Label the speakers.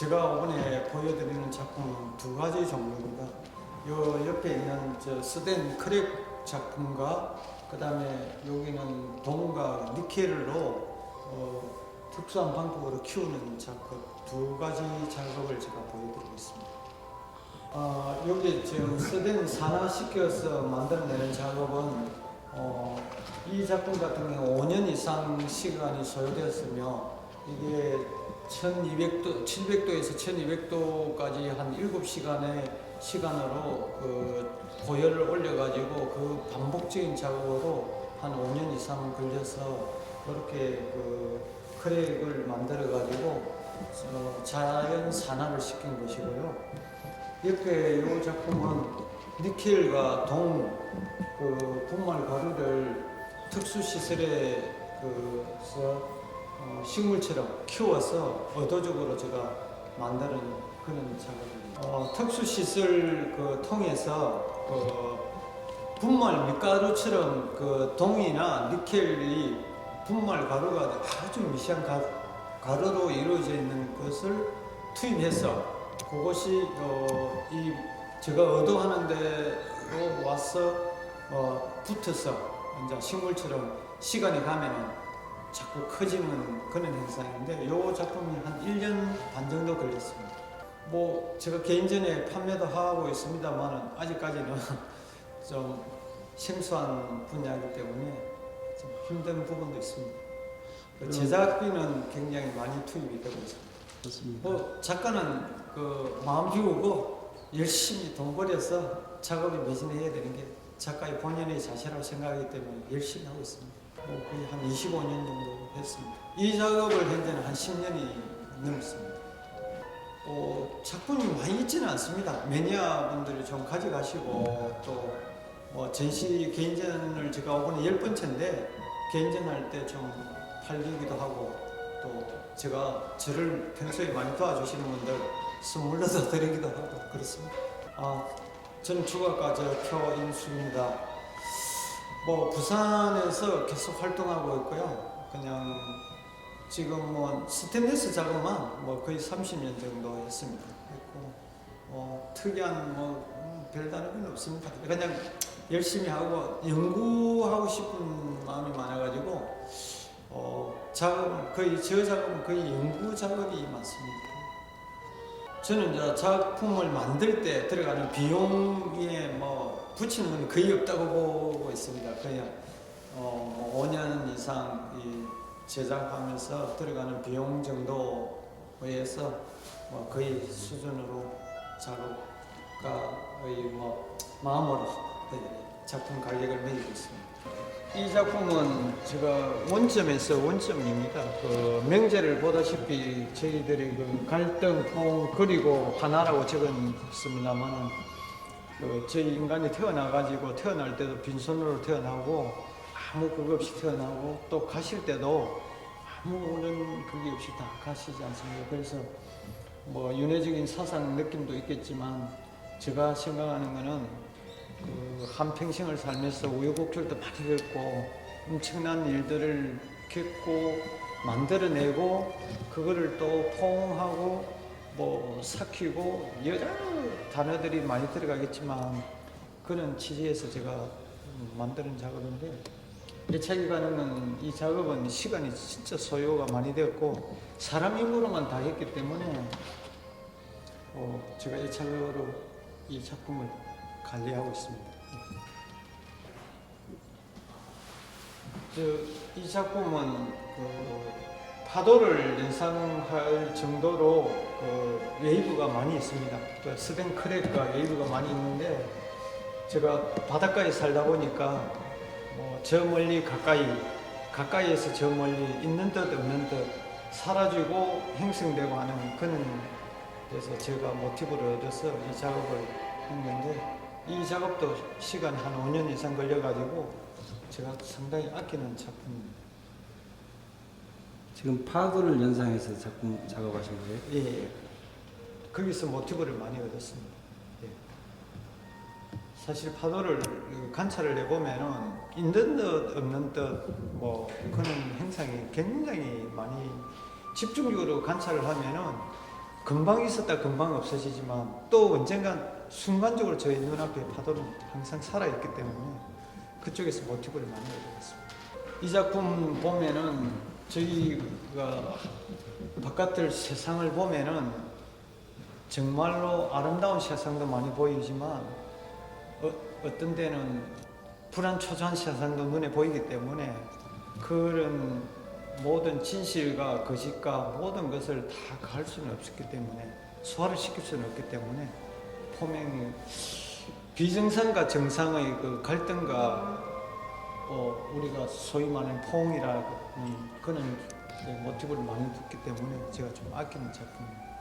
Speaker 1: 제가 이번에 보여드리는 작품은 두 가지 종류입니다. 요 옆에 있는 저 스댄 크랙 작품과 그 다음에 여기는 동과 니켈로 어, 특수한 방법으로 키우는 작업 두 가지 작업을 제가 보여드리고 있습니다. 어, 여기 지금 스댄 산화시켜서 만들어내는 작업은 어, 이 작품 같은 경우 5년 이상 시간이 소요되었으며 이게 1200도, 700도에서 1200도까지 한 7시간의 시간으로 그 고열을 올려가지고 그 반복적인 작업으로 한 5년 이상 걸려서 그렇게 그 크랙을 만들어가지고 어, 자연 산화를 시킨 것이고요. 옆에 이 작품은 니켈과 동, 그 분말 가루를 특수 시설에 어, 식물처럼 키워서 의도적으로 제가 만드는 그런 작업입니다. 어, 특수 시설 그 통해서 그 분말 밀가루처럼 그 동이나 니켈이 분말 가루가 아주 미세한 가, 가루로 이루어져 있는 것을 투입해서 그것이 어, 이 제가 의도하는 데로 와서 어, 붙어서 이제 식물처럼 시간이 가면은 자꾸 커지는 그런 현상인데 이 작품이 한 1년 반 정도 걸렸습니다. 뭐 제가 개인전에 판매도 하고 있습니다만 아직까지는 좀 생소한 분야이기 때문에 좀 힘든 부분도 있습니다. 그 제작비는 굉장히 많이 투입이 되고 있습니다.
Speaker 2: 좋습니다.
Speaker 1: 뭐 작가는 그 마음 비우고 열심히 돈 벌여서 작업에 매진해야 되는 게 작가의 본연의 자세라고 생각하기 때문에 열심히 하고 있습니다. 뭐 거의 한 25년 정도 했습니다. 이 작업을 현재는 한 10년이 넘었습니다. 어, 작품이 많이 있지는 않습니다. 매니아 분들이 좀 가져가시고 또 뭐 전시 개인전을 제가 이번에 열 번째인데 개인전 할 때 좀 팔리기도 하고 또 제가 저를 평소에 많이 도와주시는 분들 선물로도 드리기도 하고 그렇습니다. 아, 저는 저 표인수입니다. 뭐 부산에서 계속 활동하고 있고요. 그냥 지금 뭐 스테인리스 작업만 뭐 거의 30년 정도 했습니다. 했고 뭐 특이한 뭐 음, 별다른 건 없습니다. 그냥 열심히 하고 연구하고 싶은 마음이 많아가지고 어, 작업 거의 저 작업은 거의 연구 작업이 많습니다. 저는 이제 작품을 만들 때 들어가는 비용에 뭐 건 거의 없다고 보고 있습니다. 그냥 어, 뭐 5년 이상 이 제작하면서 들어가는 비용 정도에서 뭐 거의 수준으로 작업가의 뭐 마음으로 네, 작품 가격을 매기고 있습니다. 이 작품은 제가 원점에서 원점입니다. 그 명제를 보다시피 저희들이 그 갈등, 통 그리고 하나라고 적었습니다만은 그 저희 인간이 태어나가지고 태어날 때도 빈손으로 태어나고 아무 그거 없이 태어나고 또 가실 때도 아무런 그게 없이 다 가시지 않습니까? 그래서 뭐 윤회적인 사상 느낌도 있겠지만 제가 생각하는 거는 그 한평생을 살면서 우여곡절도 많이 겪고 엄청난 일들을 겪고 만들어내고 그거를 또 포옹하고 뭐 삭히고 여러 단어들이 많이 들어가겠지만 그런 취지에서 제가 만드는 작업인데 예차기 가능은 이 작업은 시간이 진짜 소요가 많이 되었고 사람 힘으로만 다 했기 때문에 어, 제가 예차적으로 이 작품을 관리하고 있습니다. 저, 이 작품은 그 파도를 연상할 정도로 그 웨이브가 많이 있습니다. 그 스댄 크랙과 웨이브가 많이 있는데 제가 바닷가에 살다 보니까 뭐 저 멀리 가까이 가까이에서 저 멀리 있는 듯 없는 듯 사라지고 행성되고 하는 그런 그래서 제가 모티브를 얻어서 이 작업을 했는데 이 작업도 시간 한 5년 이상 걸려가지고 제가 상당히 아끼는 작품입니다.
Speaker 2: 지금 파도를 연상해서 작품 작업하신 거예요?
Speaker 1: 예, 예. 거기서 모티브를 많이 얻었습니다. 예. 사실 파도를 관찰을 해보면은 있는 듯 없는 듯뭐 그런 현상이 굉장히 많이 집중적으로 관찰을 하면은 금방 있었다 금방 없어지지만 또 언젠간 순간적으로 저희 눈앞에 파도는 항상 살아있기 때문에 그쪽에서 모티브를 만들어 보겠습니다. 이 작품 보면은 저희가 바깥을 세상을 보면은 정말로 아름다운 세상도 많이 보이지만 어, 어떤 데는 불안 초조한 세상도 눈에 보이기 때문에 그런 모든 진실과 거짓과 모든 것을 다 갈 수는 없었기 때문에 소화를 시킬 수는 없기 때문에 포명이 비정상과 정상의 그 갈등과 어, 우리가 소위 말하는 포옹이라는 그런 그 모티브를 많이 붙기 때문에 제가 좀 아끼는 작품입니다.